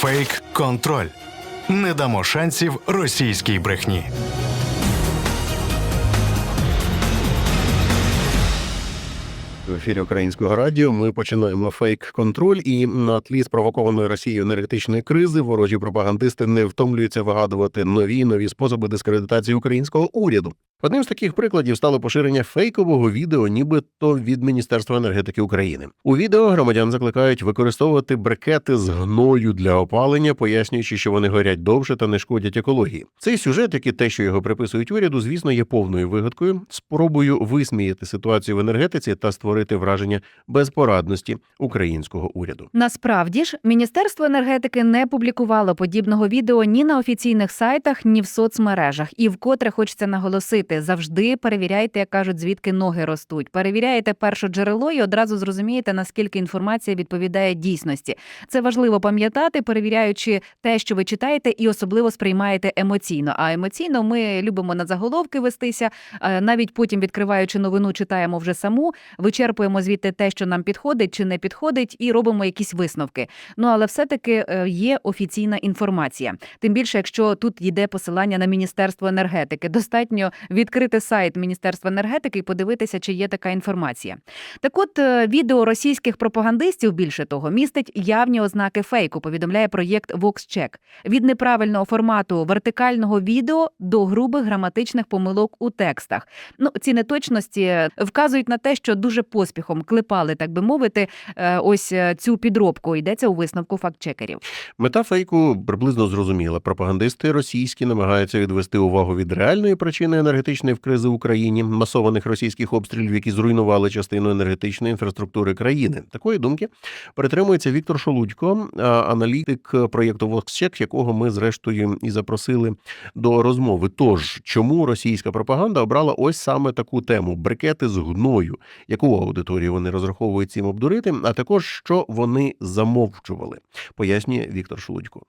Фейк контроль. Не дамо шансів російській брехні. В ефірі українського радіо ми починаємо фейк-контроль, і на тлі спровокованої Росією енергетичної кризи ворожі пропагандисти не втомлюються вигадувати нові нові способи дискредитації українського уряду. Одним з таких прикладів стало поширення фейкового відео, нібито від Міністерства енергетики України. У відео громадян закликають використовувати брикети з гною для опалення, пояснюючи, що вони горять довше та не шкодять екології. Цей сюжет, як і те, що його приписують уряду, звісно, є повною вигадкою, спробою висміяти ситуацію в енергетиці та створити враження безпорадності українського уряду. Насправді ж, Міністерство енергетики не публікувало подібного відео ні на офіційних сайтах, ні в соцмережах. І вкотре хочеться наголосити: завжди перевіряйте, як кажуть, звідки ноги ростуть. Перевіряєте перше джерело і одразу зрозумієте, наскільки інформація відповідає дійсності. Це важливо пам'ятати, перевіряючи те, що ви читаєте, і особливо сприймаєте емоційно. А емоційно ми любимо на заголовки вестися. е, Навіть потім, відкриваючи новину, читаємо вже саму, вичерпуємо звідти те, що нам підходить чи не підходить, і робимо якісь висновки. Ну але все-таки е, є офіційна інформація. Тим більше, якщо тут йде посилання на Міністерство енергетики, достатньо відкрити сайт Міністерства енергетики і подивитися, чи є така інформація. Так от е, відео російських пропагандистів, більше того, містить явні ознаки фейку, повідомляє проєкт VoxCheck. Від неправильного формату вертикального відео до грубих граматичних помилок у текстах. Ну, ці неточності вказують на те, що дуже поспіхом клепали, так би мовити, е, ось е, цю підробку. Йдеться у висновку фактчекерів. Мета фейку приблизно зрозуміла. Пропагандисти російські намагаються відвести увагу від реальної причини енергетичної кризи в Україні, масованих російських обстрілів, які зруйнували частину енергетичної інфраструктури країни. Такої думки перетримується Віктор Шолудько, аналітик проєкту VoxCheck, якого ми зрештою і запросили до розмови. Тож чому російська пропаганда обрала ось саме таку тему брикети з гною, яку аудиторію вони розраховують цим обдурити, а також що вони замовчували, пояснює Віктор Шелудько.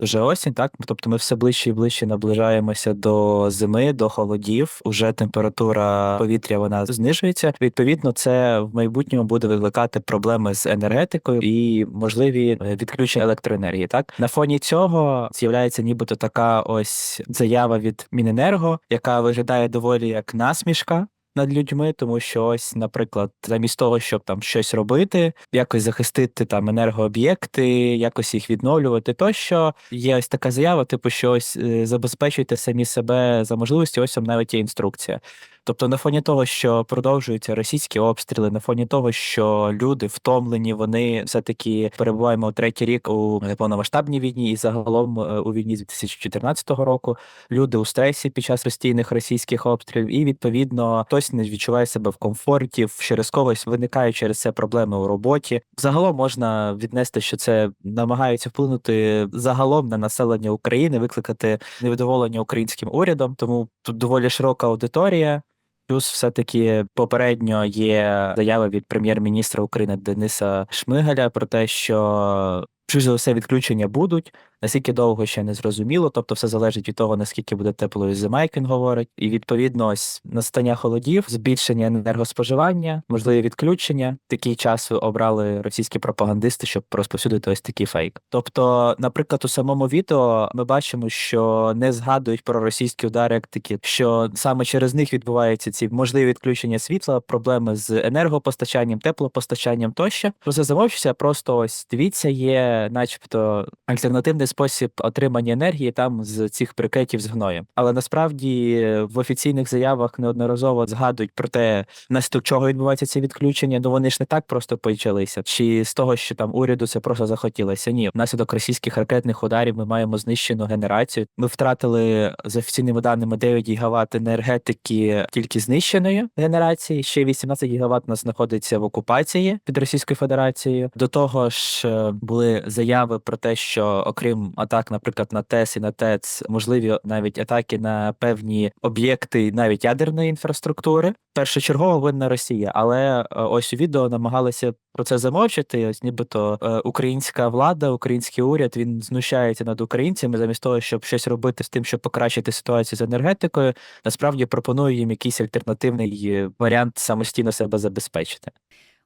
Вже осінь, так тобто ми все ближче і ближче наближаємося до зими, до холодів. Уже температура повітря вона знижується. Відповідно, це в майбутньому буде викликати проблеми з енергетикою і можливі е, відключення електроенергії. Так на фоні цього з'являється нібито така ось заява від Міненерго, яка виглядає доволі як насмішка. Над людьми, тому що ось, наприклад, замість того, щоб там щось робити, якось захистити там енергооб'єкти, якось їх відновлювати, тощо є ось така заява, типу, що ось е, забезпечуйте самі себе за можливості, ось вам навіть є інструкція. Тобто, на фоні того, що продовжуються російські обстріли, на фоні того, що люди втомлені, вони все-таки перебуваємо третій рік у повномасштабній війні, і загалом е, у війні з 2014 року люди у стресі під час постійних російських обстрілів, і відповідно хтось не відчуває себе в комфорті, через когось виникають через це проблеми у роботі. Загалом можна віднести, що це намагаються вплинути загалом на населення України, викликати невдоволення українським урядом. Тому тут доволі широка аудиторія. Плюс, все-таки попередньо є заява від прем'єр-міністра України Дениса Шмигаля про те, що чужі все відключення будуть. Наскільки довго ще не зрозуміло, тобто все залежить від того, наскільки буде теплою зима, як він говорить, і відповідно ось настання холодів, збільшення енергоспоживання, можливі відключення. Такий час обрали російські пропагандисти, щоб розповсюдити ось такий фейк. Тобто, наприклад, у самому відео ми бачимо, що не згадують про російські удари, як такі, що саме через них відбуваються ці можливі відключення світла, проблеми з енергопостачанням, теплопостачанням тощо. Про це замовчується, просто ось дивіться, є, начебто, альтернативний спосіб отримання енергії там з цих брикетів з гноєм. Але насправді в офіційних заявах неодноразово згадують про те, наслідок чого відбувається ці відключення. Ну вони ж не так просто почалися. Чи з того, що там уряду це просто захотілося? Ні, внаслідок російських ракетних ударів ми маємо знищену генерацію. Ми втратили з офіційними даними 9 гігават енергетики тільки знищеної генерації. Ще 18 гігават нас знаходиться в окупації під Російською Федерацією. До того ж е, були заяви про те, що окрім атак, наприклад, на ТЕС і на ТЕЦ, можливі навіть атаки на певні об'єкти, навіть ядерної інфраструктури. Першочергово винна Росія, але е, ось у відео намагалися про це замовчати. Ось нібито е, українська влада, український уряд він знущається над українцями замість того, щоб щось робити з тим, щоб покращити ситуацію з енергетикою. Насправді пропонує їм якийсь альтернативний е, варіант самостійно себе забезпечити.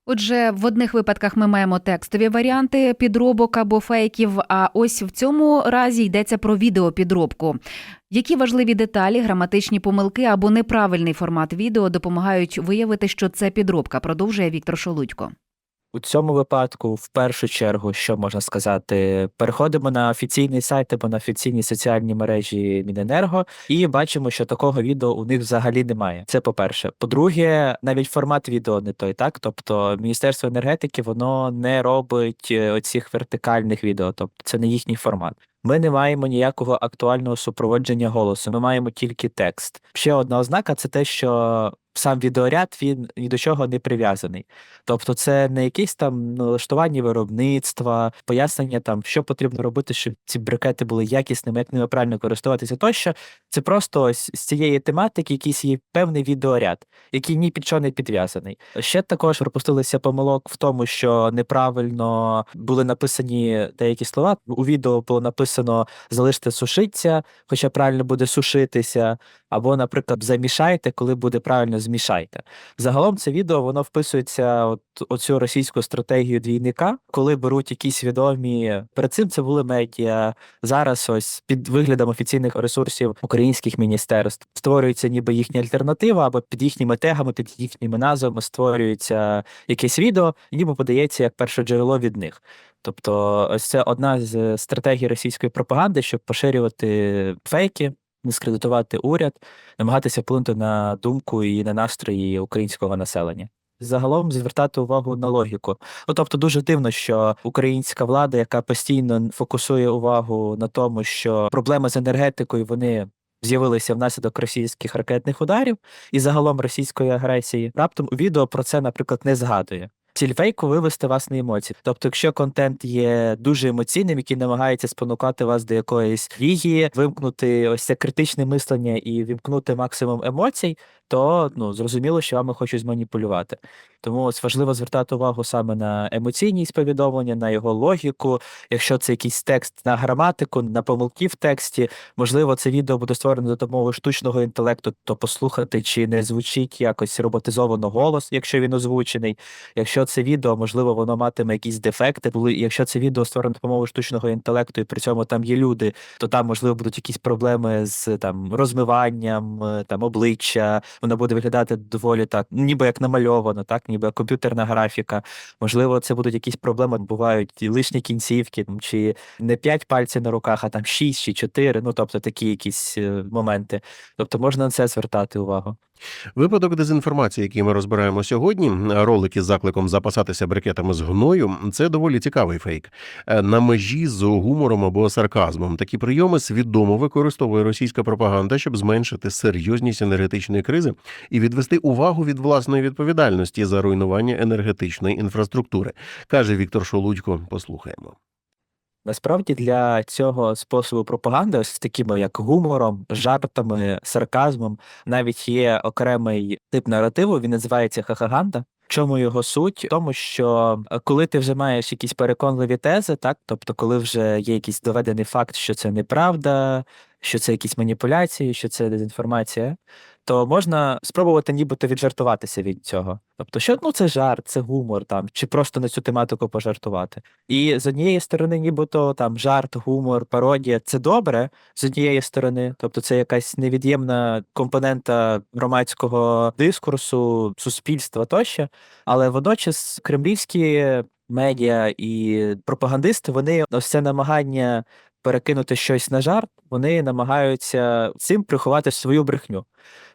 Отже, в одних випадках ми маємо текстові варіанти підробок або фейків. А ось в цьому разі йдеться про відеопідробку. Які важливі деталі, граматичні помилки або неправильний формат відео допомагають виявити, що це підробка, продовжує Віктор Шолудько. У цьому випадку, в першу чергу, що можна сказати, переходимо на офіційний сайт або на офіційні соціальні мережі Міненерго і бачимо, що такого відео у них взагалі немає. Це по-перше. По-друге, навіть формат відео не той, так тобто Міністерство енергетики воно не робить е, оцих вертикальних відео, тобто це не їхній формат. Ми не маємо ніякого актуального супроводження голосу. Ми маємо тільки текст. Ще одна ознака це те, що сам відеоряд він ні до чого не прив'язаний. Тобто, це не якісь там налаштування виробництва, пояснення там, що потрібно робити, щоб ці брикети були якісними, як ними правильно користуватися. Тощо це просто ось з цієї тематики якийсь є певний відеоряд, який ні під що не підв'язаний. Ще також пропустилися помилок в тому, що неправильно були написані деякі слова. У відео було написано залиште сушиться, хоча правильно буде сушитися, або, наприклад, замішайте, коли буде правильно змішайте. Загалом це відео воно вписується от оцю російську стратегію двійника, коли беруть якісь відомі перед цим це були медіа. Зараз ось під виглядом офіційних ресурсів українських міністерств створюється ніби їхня альтернатива, або під їхніми тегами, під їхніми назвами створюється якесь відео, і ніби подається як перше джерело від них. Тобто, ось це одна з стратегій російської пропаганди, щоб поширювати фейки, дискредитувати уряд, намагатися вплинути на думку і на настрої українського населення. Загалом звертати увагу на логіку. Ну тобто дуже дивно, що українська влада, яка постійно фокусує увагу на тому, що проблеми з енергетикою вони з'явилися внаслідок російських ракетних ударів і загалом російської агресії, раптом у відео про це, наприклад, не згадує. Ціль фейку вивести вас на емоції. Тобто, якщо контент є дуже емоційним, який намагається спонукати вас до якоїсь дії, вимкнути ось це критичне мислення і вімкнути максимум емоцій, то ну зрозуміло, що вами хочуть зманіпулювати. Тому ось важливо звертати увагу саме на емоційність повідомлення, на його логіку. Якщо це якийсь текст на граматику, на помилки в тексті, можливо, це відео буде створено за допомогою штучного інтелекту, то послухати, чи не звучить якось роботизовано голос, якщо він озвучений. Якщо це відео, можливо, воно матиме якісь дефекти. Якщо це відео створено допомогою штучного інтелекту, і при цьому там є люди, то там можливо будуть якісь проблеми з там розмиванням, е, там обличчя. Воно буде виглядати доволі так, ніби як намальовано, так, ніби як комп'ютерна графіка. Можливо, це будуть якісь проблеми. Бувають і лишні кінцівки, чи не п'ять пальців на руках, а там шість чи чотири. Ну тобто такі якісь е, моменти. Тобто можна на це звертати увагу. Випадок дезінформації, який ми розбираємо сьогодні, ролики з закликом запасатися брикетами з гною, це доволі цікавий фейк. Е, На межі з гумором або сарказмом. Такі прийоми свідомо використовує російська пропаганда, щоб зменшити серйозність енергетичної кризи і відвести увагу від власної відповідальності за руйнування енергетичної інфраструктури, каже Віктор Шолудько. Послухаємо. Насправді для цього способу пропаганди, ось такими як гумором, жартами, сарказмом, навіть є окремий тип наративу, він називається хахаганда. Чому його суть? В тому, що е, коли ти вже маєш якісь переконливі тези, так тобто, коли вже є якийсь доведений факт, що це неправда, що це якісь маніпуляції, що це дезінформація, то можна спробувати нібито віджартуватися від цього. Тобто, що ну це жарт, це гумор там, чи просто на цю тематику пожартувати. І з однієї сторони, нібито там жарт, гумор, пародія це добре з однієї сторони, тобто це якась невід'ємна компонента громадського дискурсу, суспільства тощо. Але водночас кремлівські медіа і пропагандисти вони ось це намагання перекинути щось на жарт, вони намагаються цим приховати свою брехню.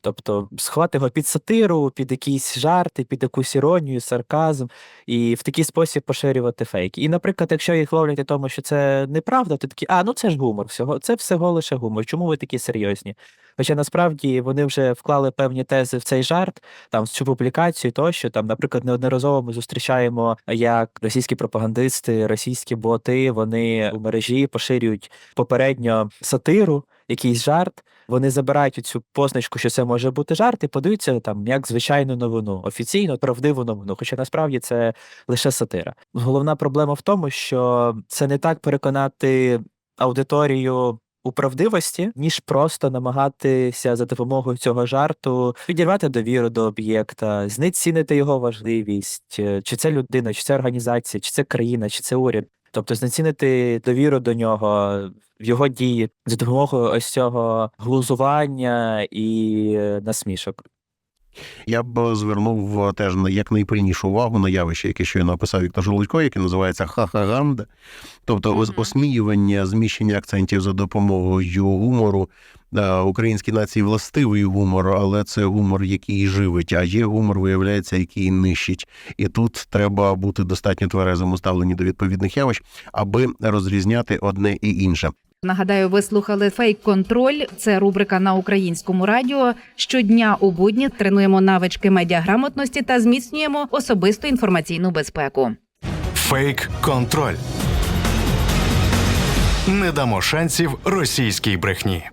Тобто сховати його під сатиру, під якісь жарти, під якусь іронію, сарказм, і в такий спосіб поширювати фейки. І, наприклад, якщо їх ловлять у тому, що це неправда, то такі, а ну це ж гумор, всього це всього лише гумор. Чому ви такі серйозні? Хоча насправді вони вже вклали певні тези в цей жарт, там в цю публікацію, тощо там, наприклад, неодноразово ми зустрічаємо, як російські пропагандисти, російські боти, вони у мережі поширюють попередньо сатиру, якийсь жарт. Вони забирають цю позначку, що це може бути жарт, і подаються там як звичайну новину, офіційно правдиву новину. Хоча насправді це лише сатира. Головна проблема в тому, що це не так переконати аудиторію у правдивості, ніж просто намагатися за допомогою цього жарту підірвати довіру до об'єкта, знецінити його важливість, е, чи це людина, чи це організація, чи це країна, чи це уряд. Тобто знецінити довіру до нього, в його дії за допомогою ось цього глузування і е, насмішок. Я б звернув е, теж на якнайпильнішу увагу на явище, яке щойно написав Віктор Жолудько, яке називається хахаганда, тобто ос- Мгм. осміювання, зміщення акцентів за допомогою гумору. Е, Українській нації властивий гумор, але це гумор, який живить, а є гумор, виявляється, який нищить. І тут треба бути достатньо тверезим у ставленні до відповідних явищ, аби розрізняти одне і інше. Нагадаю, ви слухали фейк-контроль. Це рубрика на українському радіо. Щодня у будні тренуємо навички медіаграмотності та зміцнюємо особисту інформаційну безпеку. Фейк контроль. Не дамо шансів російській брехні.